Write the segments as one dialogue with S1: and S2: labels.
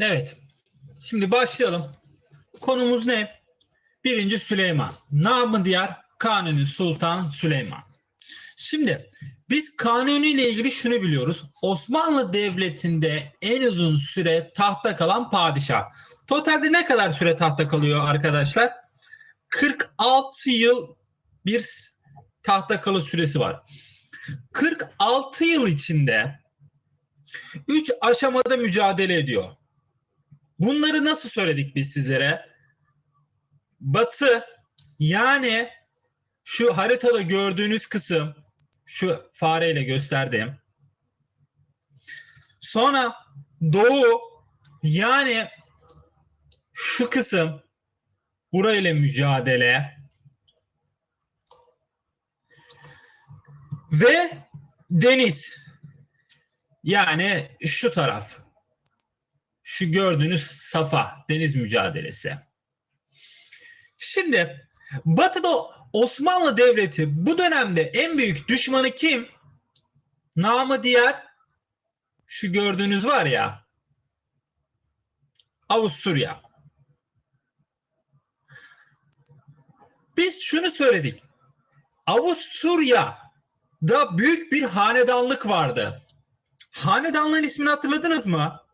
S1: Evet. Şimdi başlayalım. Konumuz ne? Birinci Süleyman. Namı diğer Kanuni Sultan Süleyman. Şimdi biz Kanuni ile ilgili şunu biliyoruz. Osmanlı Devleti'nde en uzun süre tahta kalan padişah. Totalde ne kadar süre tahta kalıyor arkadaşlar? 46 yıl bir tahta kalı süresi var. 46 yıl içinde 3 aşamada mücadele ediyor. Bunları nasıl söyledik biz sizlere? Batı yani şu haritada gördüğünüz kısım şu fareyle gösterdim. Sonra doğu yani şu kısım burayla mücadele ve deniz yani şu taraf şu gördüğünüz safa deniz mücadelesi. Şimdi Batı'da Osmanlı Devleti bu dönemde en büyük düşmanı kim? Namı diğer şu gördüğünüz var ya Avusturya. Biz şunu söyledik. Avusturya'da büyük bir hanedanlık vardı. Hanedanlığın ismini hatırladınız mı?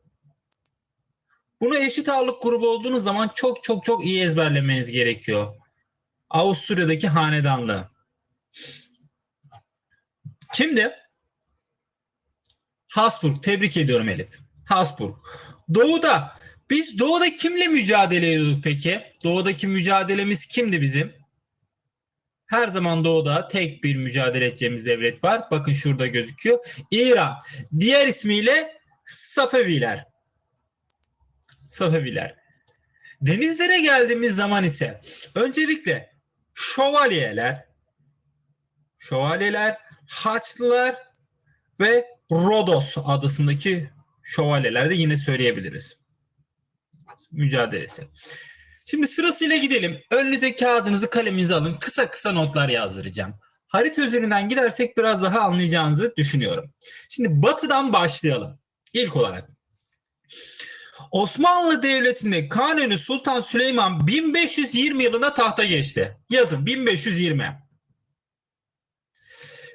S1: Bunu eşit ağırlık grubu olduğunuz zaman çok çok çok iyi ezberlemeniz gerekiyor. Avusturya'daki hanedanlığı. Şimdi Habsburg. Tebrik ediyorum Elif. Habsburg. Doğu'da biz Doğu'da kimle mücadele ediyorduk peki? Doğu'daki mücadelemiz kimdi bizim? Her zaman Doğu'da tek bir mücadele edeceğimiz devlet var. Bakın şurada gözüküyor. İran. Diğer ismiyle Safeviler. Safeviler. Denizlere geldiğimiz zaman ise öncelikle şövalyeler, şövalyeler, Haçlılar ve Rodos adasındaki şövalyeler de yine söyleyebiliriz. Mücadelesi. Şimdi sırasıyla gidelim. Önünüze kağıdınızı kaleminizi alın. Kısa kısa notlar yazdıracağım. Harita üzerinden gidersek biraz daha anlayacağınızı düşünüyorum. Şimdi batıdan başlayalım. İlk olarak. Osmanlı Devleti'nde Kanuni Sultan Süleyman 1520 yılında tahta geçti. Yazın 1520.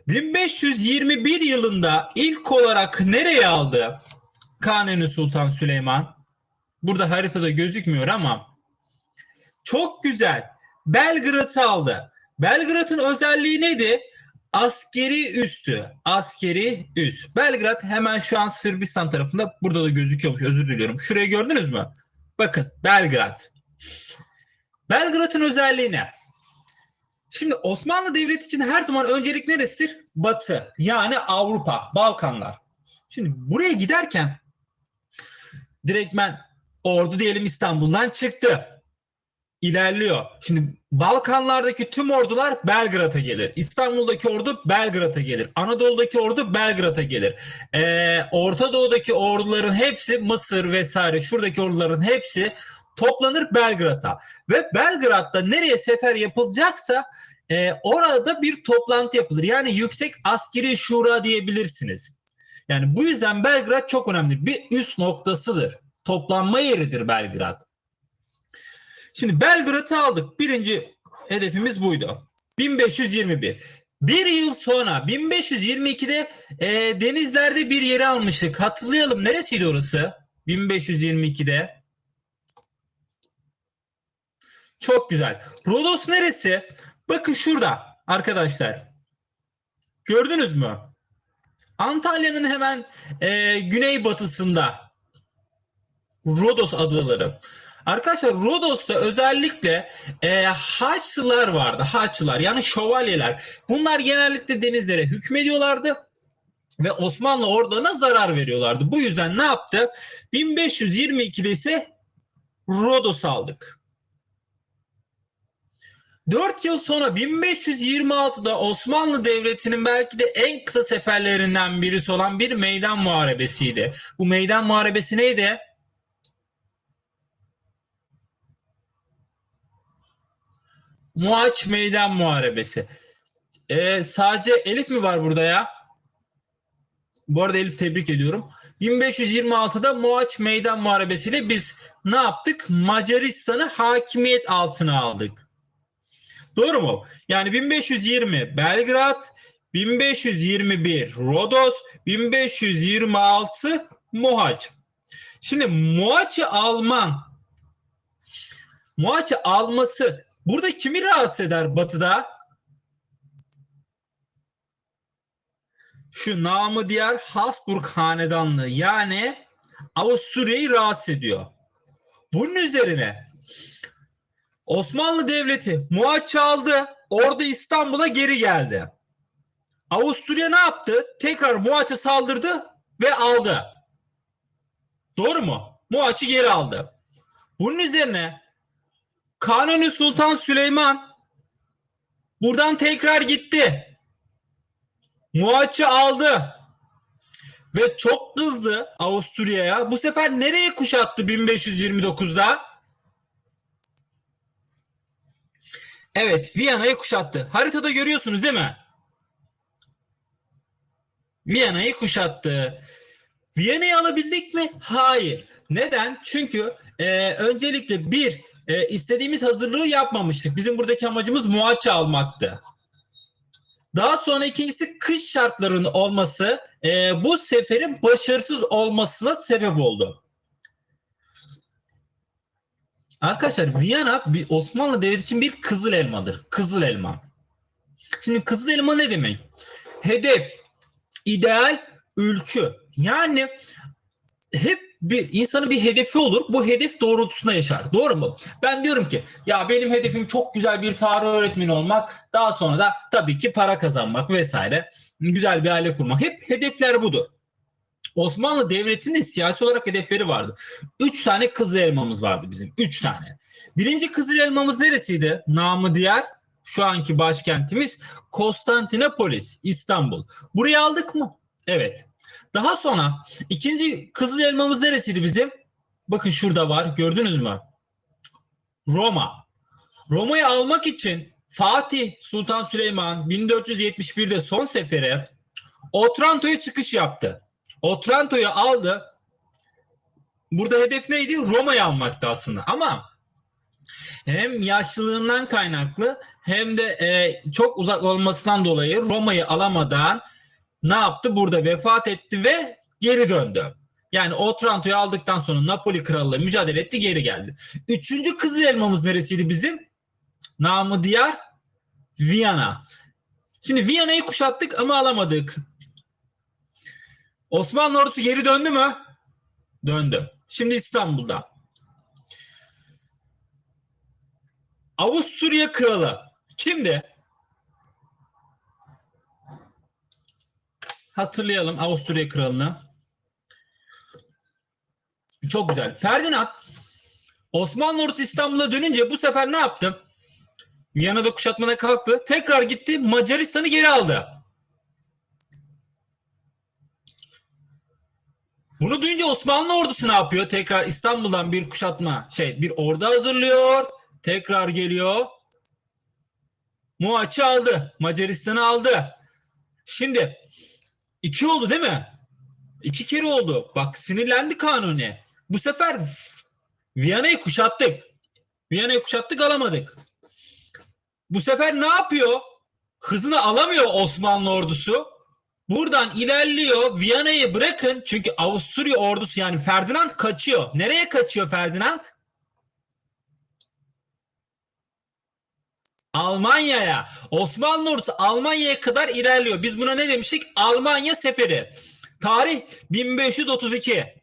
S1: 1521 yılında ilk olarak nereye aldı Kanuni Sultan Süleyman? Burada haritada gözükmüyor ama çok güzel. Belgrad'ı aldı. Belgrad'ın özelliği neydi? Askeri üstü. Askeri üst. Belgrad hemen şu an Sırbistan tarafında. Burada da gözüküyormuş. Özür diliyorum. Şurayı gördünüz mü? Bakın Belgrad. Belgrad'ın özelliği ne? Şimdi Osmanlı Devleti için her zaman öncelik neresidir? Batı. Yani Avrupa, Balkanlar. Şimdi buraya giderken direktmen ordu diyelim İstanbul'dan çıktı ilerliyor. Şimdi Balkanlardaki tüm ordular Belgrad'a gelir. İstanbul'daki ordu Belgrad'a gelir. Anadolu'daki ordu Belgrad'a gelir. Ee, Orta Doğu'daki orduların hepsi Mısır vesaire şuradaki orduların hepsi toplanır Belgrad'a. Ve Belgrad'da nereye sefer yapılacaksa e, orada bir toplantı yapılır. Yani yüksek askeri şura diyebilirsiniz. Yani bu yüzden Belgrad çok önemli. Bir üst noktasıdır. Toplanma yeridir Belgrad. Şimdi Belgrad'ı aldık. Birinci hedefimiz buydu. 1521. Bir yıl sonra 1522'de e, denizlerde bir yeri almıştık. Hatırlayalım neresiydi orası? 1522'de. Çok güzel. Rodos neresi? Bakın şurada arkadaşlar. Gördünüz mü? Antalya'nın hemen e, güneybatısında Rodos adaları. Arkadaşlar Rodos'ta özellikle e, Haçlılar vardı. Haçlılar yani şövalyeler. Bunlar genellikle denizlere hükmediyorlardı ve Osmanlı ordularına zarar veriyorlardı. Bu yüzden ne yaptı? 1522'de ise Rodos aldık. 4 yıl sonra 1526'da Osmanlı Devleti'nin belki de en kısa seferlerinden birisi olan bir meydan muharebesiydi. Bu meydan muharebesi neydi? Muaç Meydan Muharebesi. Ee, sadece Elif mi var burada ya? Bu arada Elif tebrik ediyorum. 1526'da Mohaç Meydan Muharebesi'yle biz ne yaptık? Macaristan'ı hakimiyet altına aldık. Doğru mu? Yani 1520 Belgrad, 1521 Rodos, 1526 Mohaç. Şimdi Mohaç'ı alman, Mohaç'ı alması burada kimi rahatsız eder batıda? Şu namı diğer Habsburg hanedanlığı yani Avusturya'yı rahatsız ediyor. Bunun üzerine Osmanlı Devleti Mohaç'ı aldı. Orada İstanbul'a geri geldi. Avusturya ne yaptı? Tekrar Mohaç'a saldırdı ve aldı. Doğru mu? Mohaç'ı geri aldı. Bunun üzerine Kanuni Sultan Süleyman buradan tekrar gitti. Mohaç'ı aldı. Ve çok kızdı Avusturya'ya. Bu sefer nereye kuşattı 1529'da? Evet, Viyana'yı kuşattı. Haritada görüyorsunuz değil mi? Viyana'yı kuşattı. Viyana'yı alabildik mi? Hayır. Neden? Çünkü e, öncelikle bir e, istediğimiz hazırlığı yapmamıştık. Bizim buradaki amacımız Mohaç'ı almaktı. Daha sonra ikincisi kış şartlarının olması e, bu seferin başarısız olmasına sebep oldu. Arkadaşlar Viyana Osmanlı Devleti için bir kızıl elmadır. Kızıl elma. Şimdi kızıl elma ne demek? Hedef, ideal, ülkü. Yani hep bir insanın bir hedefi olur. Bu hedef doğrultusunda yaşar. Doğru mu? Ben diyorum ki ya benim hedefim çok güzel bir tarih öğretmeni olmak. Daha sonra da tabii ki para kazanmak vesaire. Güzel bir aile kurmak. Hep hedefler budur. Osmanlı Devleti'nin de siyasi olarak hedefleri vardı. Üç tane kızıl elmamız vardı bizim. Üç tane. Birinci kızıl elmamız neresiydi? Namı diğer şu anki başkentimiz Konstantinopolis, İstanbul. Burayı aldık mı? Evet. Daha sonra ikinci kızıl elmamız neresiydi bizim? Bakın şurada var. Gördünüz mü? Roma. Roma'yı almak için Fatih Sultan Süleyman 1471'de son sefere Otranto'ya çıkış yaptı. Otranto'yu aldı. Burada hedef neydi? Roma'yı almaktı aslında. Ama hem yaşlılığından kaynaklı hem de e, çok uzak olmasından dolayı Roma'yı alamadan ne yaptı? Burada vefat etti ve geri döndü. Yani Otranto'yu aldıktan sonra Napoli krallığı mücadele etti geri geldi. Üçüncü kızıl elmamız neresiydi bizim? Namı diğer Viyana. Şimdi Viyana'yı kuşattık ama alamadık. Osmanlı ordusu geri döndü mü? Döndü. Şimdi İstanbul'da. Avusturya kralı. Kimdi? Hatırlayalım Avusturya kralını. Çok güzel. Ferdinand Osmanlı ordusu İstanbul'a dönünce bu sefer ne yaptı? Viyana'da kuşatmada kalktı. Tekrar gitti Macaristan'ı geri aldı. Bunu duyunca Osmanlı ordusu ne yapıyor? Tekrar İstanbul'dan bir kuşatma, şey bir ordu hazırlıyor. Tekrar geliyor. Muaç'ı aldı. Macaristan'ı aldı. Şimdi iki oldu değil mi? İki kere oldu. Bak sinirlendi Kanuni. Bu sefer Viyana'yı kuşattık. Viyana'yı kuşattık alamadık. Bu sefer ne yapıyor? Hızını alamıyor Osmanlı ordusu. Buradan ilerliyor. Viyana'yı bırakın. Çünkü Avusturya ordusu yani Ferdinand kaçıyor. Nereye kaçıyor Ferdinand? Almanya'ya. Osmanlı ordusu Almanya'ya kadar ilerliyor. Biz buna ne demiştik? Almanya seferi. Tarih 1532.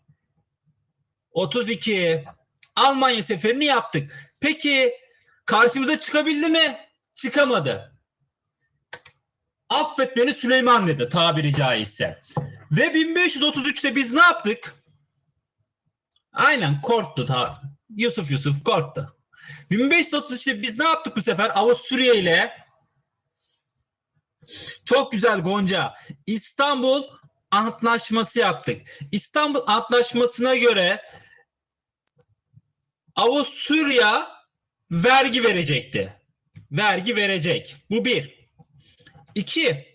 S1: 32. Almanya seferini yaptık. Peki karşımıza çıkabildi mi? Çıkamadı. Affet beni Süleyman dedi tabiri caizse. Ve 1533'te biz ne yaptık? Aynen korktu. Ta Yusuf Yusuf korktu. 1533'te biz ne yaptık bu sefer? Avusturya ile çok güzel Gonca. İstanbul Antlaşması yaptık. İstanbul Antlaşması'na göre Avusturya vergi verecekti. Vergi verecek. Bu bir. İki.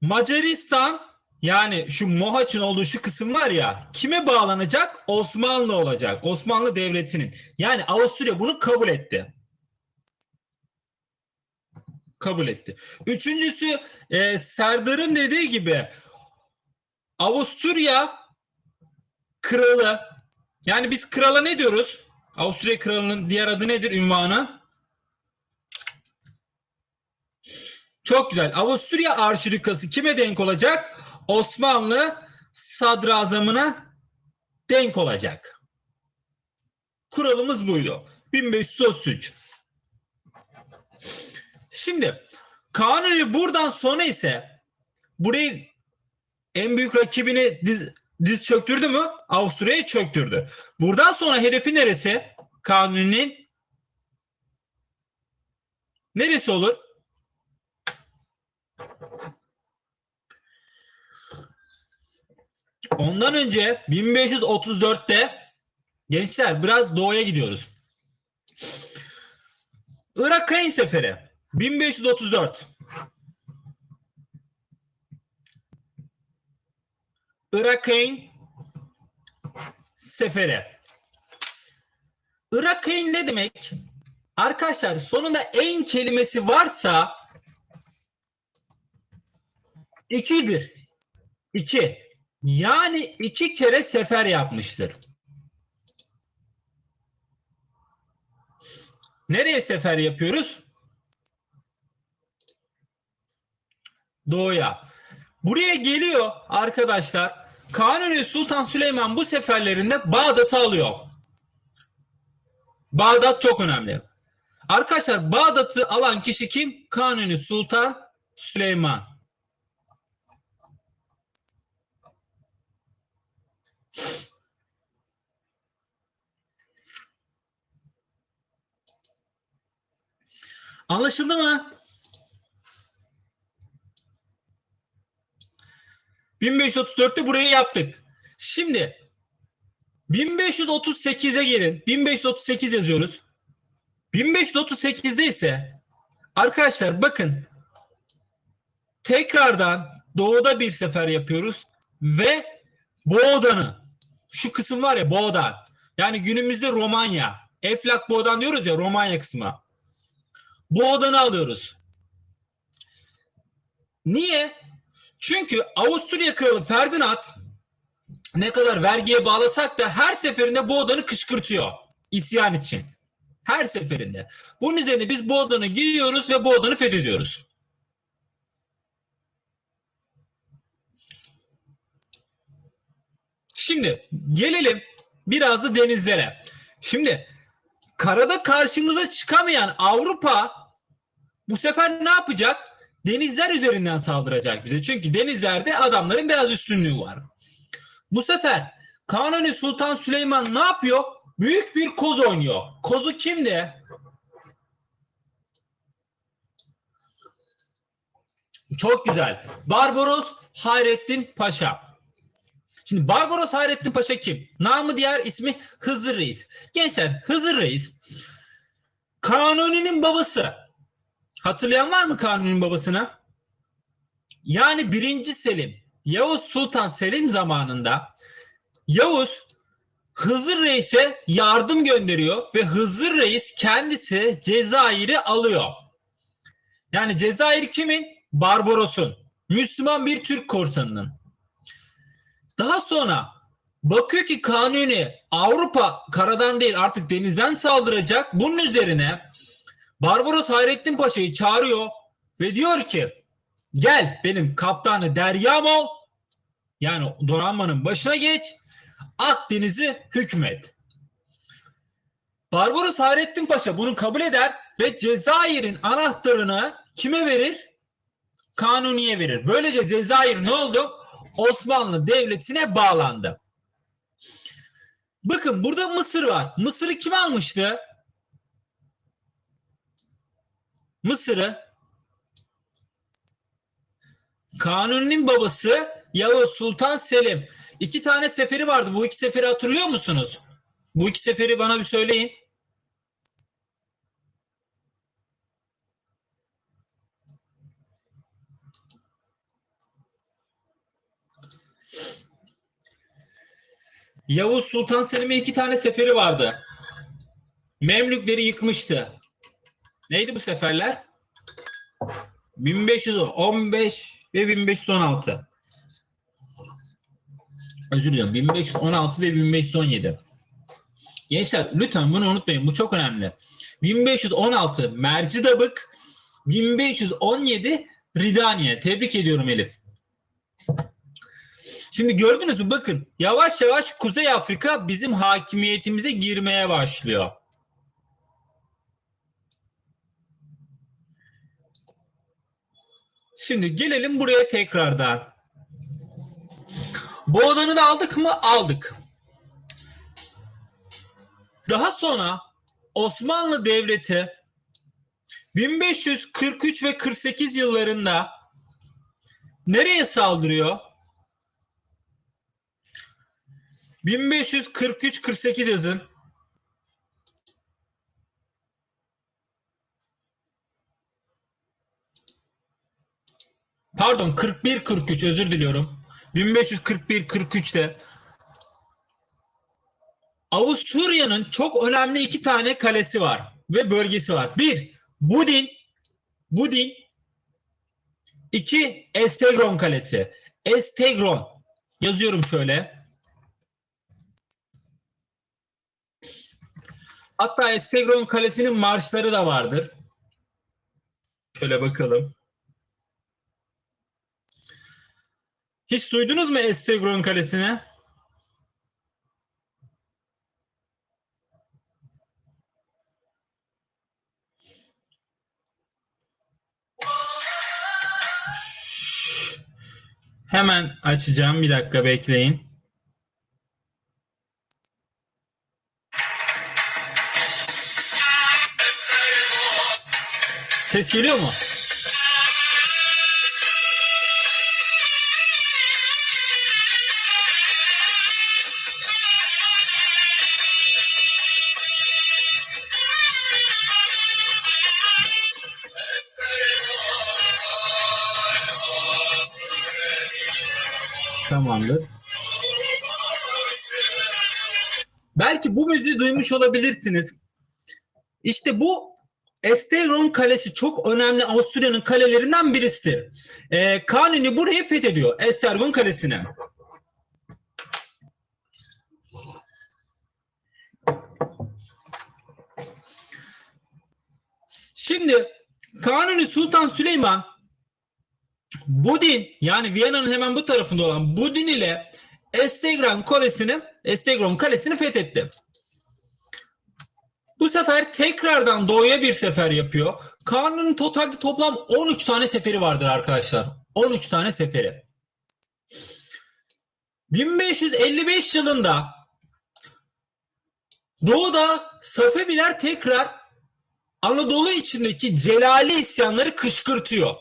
S1: Macaristan Yani şu Mohaç'ın olduğu şu kısım var ya kime bağlanacak? Osmanlı olacak. Osmanlı Devleti'nin. Yani Avusturya bunu kabul etti. Kabul etti. Üçüncüsü e, Serdar'ın dediği gibi Avusturya kralı yani biz krala ne diyoruz? Avusturya kralının diğer adı nedir? Ünvanı? Çok güzel. Avusturya arşidükası kime denk olacak? Osmanlı sadrazamına denk olacak. Kuralımız buydu. 1533. Şimdi Kanuni buradan sonra ise burayı en büyük rakibini diz, diz çöktürdü mü? Avusturya'yı çöktürdü. Buradan sonra hedefi neresi? Kanuni'nin neresi olur? Ondan önce 1534'te gençler biraz doğuya gidiyoruz. Irak Kayın Seferi 1534 Irak Kayın Seferi Irak Kayın ne demek? Arkadaşlar sonunda en kelimesi varsa ikidir. İki. Yani iki kere sefer yapmıştır. Nereye sefer yapıyoruz? Doğuya. Buraya geliyor arkadaşlar. Kanuni Sultan Süleyman bu seferlerinde Bağdat'ı alıyor. Bağdat çok önemli. Arkadaşlar Bağdat'ı alan kişi kim? Kanuni Sultan Süleyman. Anlaşıldı mı? 1534'te burayı yaptık. Şimdi 1538'e gelin. 1538 yazıyoruz. 1538'de ise arkadaşlar bakın tekrardan doğuda bir sefer yapıyoruz ve Boğdan'ı şu kısım var ya Boğdan yani günümüzde Romanya Eflak Boğdan diyoruz ya Romanya kısmı Boğdan'ı alıyoruz. Niye? Çünkü Avusturya Kralı Ferdinand ne kadar vergiye bağlasak da her seferinde Boğdan'ı kışkırtıyor isyan için. Her seferinde. Bunun üzerine biz Boğdan'a gidiyoruz ve Boğdan'ı fethediyoruz. Şimdi gelelim biraz da denizlere. Şimdi karada karşımıza çıkamayan Avrupa bu sefer ne yapacak? Denizler üzerinden saldıracak bize. Çünkü denizlerde adamların biraz üstünlüğü var. Bu sefer Kanuni Sultan Süleyman ne yapıyor? Büyük bir koz oynuyor. Kozu kimdi? Çok güzel. Barbaros Hayrettin Paşa. Şimdi Barbaros Hayrettin Paşa kim? Namı diğer ismi Hızır Reis. Gençler Hızır Reis Kanuni'nin babası. Hatırlayan var mı Kanuni'nin babasını? Yani birinci Selim, Yavuz Sultan Selim zamanında Yavuz Hızır Reis'e yardım gönderiyor ve Hızır Reis kendisi Cezayir'i alıyor. Yani Cezayir kimin? Barbaros'un. Müslüman bir Türk korsanının. Daha sonra bakıyor ki Kanuni Avrupa karadan değil artık denizden saldıracak. Bunun üzerine Barbaros Hayrettin Paşa'yı çağırıyor ve diyor ki gel benim kaptanı deryam ol yani donanmanın başına geç Akdeniz'i hükmet. Barbaros Hayrettin Paşa bunu kabul eder ve Cezayir'in anahtarını kime verir? Kanuni'ye verir. Böylece Cezayir ne oldu? Osmanlı Devleti'ne bağlandı. Bakın burada Mısır var. Mısır'ı kim almıştı? Mısır'ı Kanuni'nin babası Yavuz Sultan Selim. İki tane seferi vardı. Bu iki seferi hatırlıyor musunuz? Bu iki seferi bana bir söyleyin. Yavuz Sultan Selim'e iki tane seferi vardı. Memlükleri yıkmıştı. Neydi bu seferler? 1515 ve 1516. Özür diliyorum. 1516 ve 1517. Gençler lütfen bunu unutmayın. Bu çok önemli. 1516 Mercidabık, 1517 Ridaniye. Tebrik ediyorum Elif. Şimdi gördünüz mü? Bakın yavaş yavaş Kuzey Afrika bizim hakimiyetimize girmeye başlıyor. Şimdi gelelim buraya tekrardan. Bu odanı da aldık mı? Aldık. Daha sonra Osmanlı Devleti 1543 ve 48 yıllarında nereye saldırıyor? 1543-48 yazın. Pardon 41-43 özür diliyorum. 1541-43'te Avusturya'nın çok önemli iki tane kalesi var ve bölgesi var. Bir, Budin, Budin. İki, Estegron Kalesi. Estegron. Yazıyorum şöyle. Hatta Estegron Kalesi'nin marşları da vardır. Şöyle bakalım. Hiç duydunuz mu Estegron Kalesi'ni? Hemen açacağım. Bir dakika bekleyin. Ses geliyor mu? Tamamdır. Belki bu müziği duymuş olabilirsiniz. İşte bu Esteron Kalesi çok önemli Avusturya'nın kalelerinden birisidir. Ee, Kanuni burayı fethediyor. Estergon Kalesi'ni. Şimdi Kanuni Sultan Süleyman Budin yani Viyana'nın hemen bu tarafında olan Budin ile Estegron Kalesi'ni Estegron Kalesi'ni fethetti. Bu sefer tekrardan doğuya bir sefer yapıyor. Kanun'un totalde toplam 13 tane seferi vardır arkadaşlar. 13 tane seferi. 1555 yılında Doğu'da Safeviler tekrar Anadolu içindeki Celali isyanları kışkırtıyor.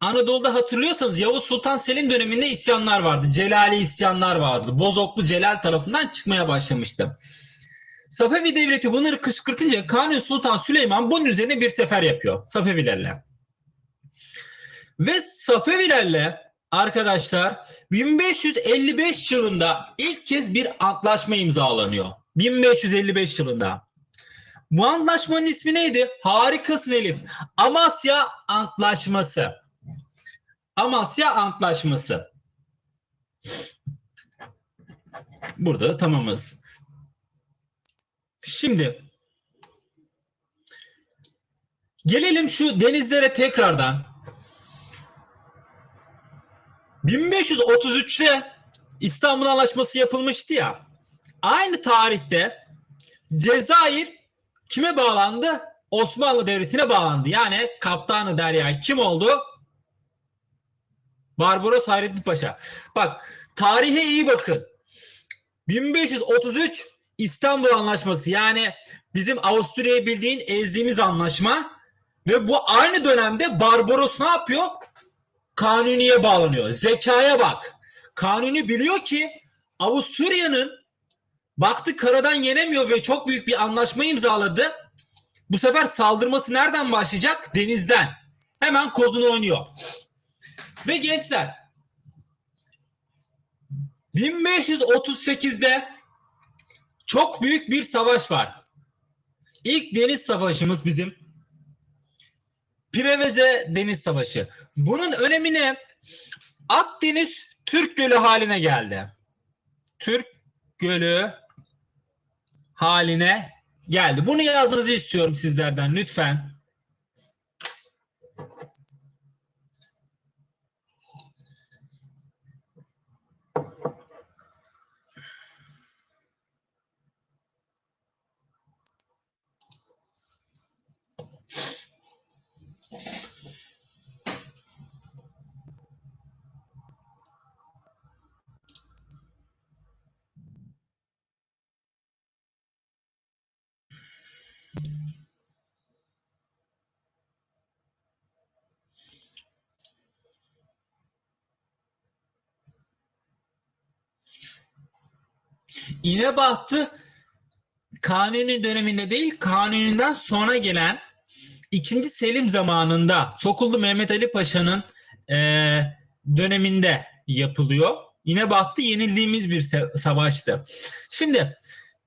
S1: Anadolu'da hatırlıyorsanız Yavuz Sultan Selim döneminde isyanlar vardı. Celali isyanlar vardı. Bozoklu Celal tarafından çıkmaya başlamıştı. Safevi devleti bunları kışkırtınca Kanuni Sultan Süleyman bunun üzerine bir sefer yapıyor Safevilerle. Ve Safevilerle arkadaşlar 1555 yılında ilk kez bir antlaşma imzalanıyor. 1555 yılında. Bu antlaşmanın ismi neydi? Harikasın Elif. Amasya Antlaşması. Amasya Antlaşması. Burada da tamamız. Şimdi gelelim şu denizlere tekrardan. 1533'te İstanbul Anlaşması yapılmıştı ya. Aynı tarihte Cezayir kime bağlandı? Osmanlı Devleti'ne bağlandı. Yani Kaptanı Derya kim oldu? Barbaros Hayrettin Paşa. Bak tarihe iyi bakın. 1533 İstanbul Anlaşması yani bizim Avusturya'yı bildiğin ezdiğimiz anlaşma ve bu aynı dönemde Barbaros ne yapıyor? Kanuni'ye bağlanıyor. Zekaya bak. Kanuni biliyor ki Avusturya'nın baktı karadan yenemiyor ve çok büyük bir anlaşma imzaladı. Bu sefer saldırması nereden başlayacak? Denizden. Hemen kozunu oynuyor. Ve gençler 1538'de çok büyük bir savaş var. İlk deniz savaşımız bizim. Preveze Deniz Savaşı. Bunun önemi ne? Akdeniz Türk Gölü haline geldi. Türk Gölü haline geldi. Bunu yazmanızı istiyorum sizlerden lütfen. İnebahtı Kanuni döneminde değil, Kanuni'den sonra gelen 2. Selim zamanında Sokullu Mehmet Ali Paşa'nın eee, döneminde yapılıyor. İnebahtı yenildiğimiz bir savaştı. Şimdi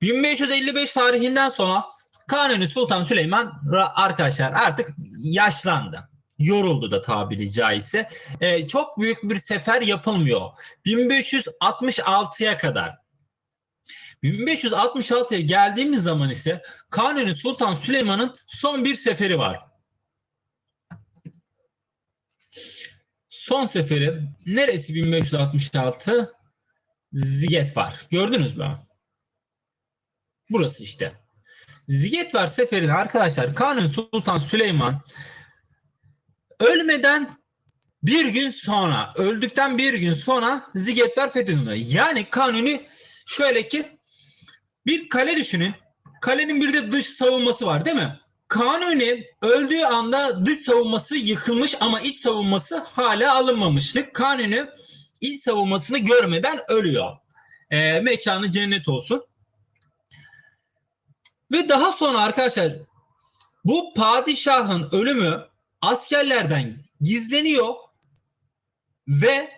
S1: 1555 tarihinden sonra Kanuni Sultan Süleyman arkadaşlar artık yaşlandı. Yoruldu da tabiri caizse. Eee, çok büyük bir sefer yapılmıyor. 1566'ya kadar 1566'ya geldiğimiz zaman ise Kanuni Sultan Süleyman'ın son bir seferi var. Son seferi neresi 1566? Ziget var. Gördünüz mü? Burası işte. Ziget var seferini arkadaşlar Kanuni Sultan Süleyman ölmeden bir gün sonra, öldükten bir gün sonra Zigetver fethediliyor. Yani Kanuni şöyle ki bir kale düşünün. Kalenin bir de dış savunması var değil mi? Kanuni öldüğü anda dış savunması yıkılmış ama iç savunması hala alınmamıştı. Kanuni iç savunmasını görmeden ölüyor. Ee, mekanı cennet olsun. Ve daha sonra arkadaşlar bu padişahın ölümü askerlerden gizleniyor ve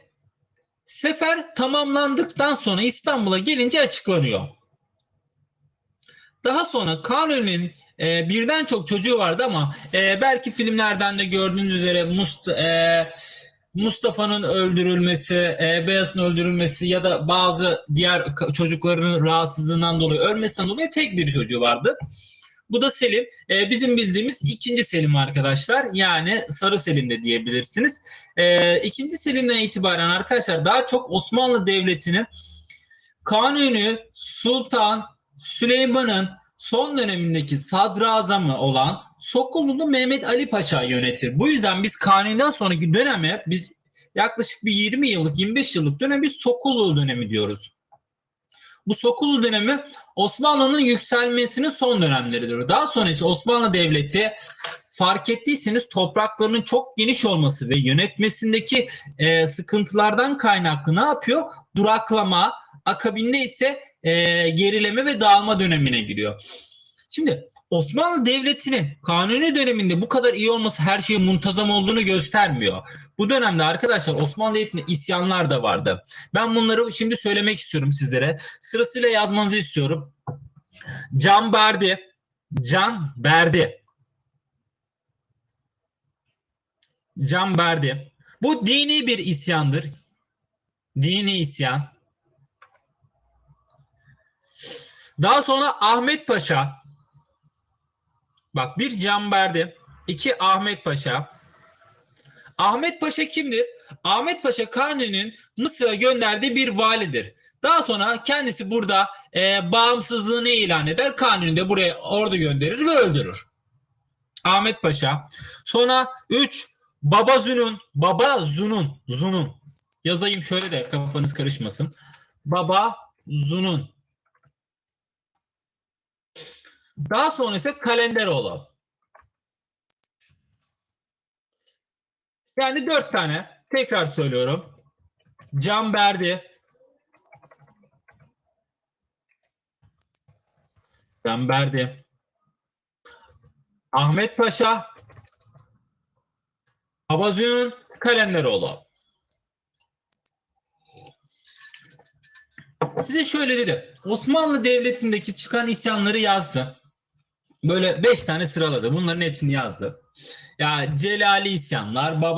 S1: sefer tamamlandıktan sonra İstanbul'a gelince açıklanıyor. Daha sonra Kanuni'nin e, birden çok çocuğu vardı ama e, belki filmlerden de gördüğünüz üzere Must, e, Mustafa'nın öldürülmesi, e, Beyazıt'ın öldürülmesi ya da bazı diğer çocuklarının rahatsızlığından dolayı ölmesinden dolayı tek bir çocuğu vardı. Bu da Selim. E, bizim bildiğimiz ikinci Selim arkadaşlar. Yani Sarı Selim de diyebilirsiniz. E, ikinci Selim'den itibaren arkadaşlar daha çok Osmanlı Devleti'nin Kanuni Sultan Süleyman'ın son dönemindeki sadrazamı olan Sokullu Mehmet Ali Paşa yönetir. Bu yüzden biz Kanuni'den sonraki döneme biz yaklaşık bir 20 yıllık 25 yıllık dönemi biz Sokullu dönemi diyoruz. Bu Sokullu dönemi Osmanlı'nın yükselmesinin son dönemleridir. Daha sonra ise Osmanlı Devleti fark ettiyseniz topraklarının çok geniş olması ve yönetmesindeki e, sıkıntılardan kaynaklı ne yapıyor? Duraklama, akabinde ise e, gerileme ve dağılma dönemine giriyor. Şimdi Osmanlı Devleti'nin kanuni döneminde bu kadar iyi olması her şeyin muntazam olduğunu göstermiyor. Bu dönemde arkadaşlar Osmanlı Devleti'nde isyanlar da vardı. Ben bunları şimdi söylemek istiyorum sizlere. Sırasıyla yazmanızı istiyorum. Can Berdi, Can Berdi. Can Berdi. Bu dini bir isyandır. Dini isyan. Daha sonra Ahmet Paşa. Bak bir Canberdi, iki Ahmet Paşa. Ahmet Paşa kimdir? Ahmet Paşa Kanuni'nin Mısır'a gönderdiği bir validir. Daha sonra kendisi burada e, bağımsızlığını ilan eder. Kanuni de buraya ordu gönderir ve öldürür. Ahmet Paşa. Sonra 3 Baba Zunun. Baba Zunun. Zunun. Yazayım şöyle de kafanız karışmasın. Baba Zunun. Daha sonra ise Kalenderoğlu. Yani dört tane. Tekrar söylüyorum. Canberdi. Canberdi. Ahmet Paşa. Abazün Kalenderoğlu. size şöyle dedi. Osmanlı Devleti'ndeki çıkan isyanları yazdı. Böyle beş tane sıraladı. Bunların hepsini yazdı. Ya Celali isyanlar, Baba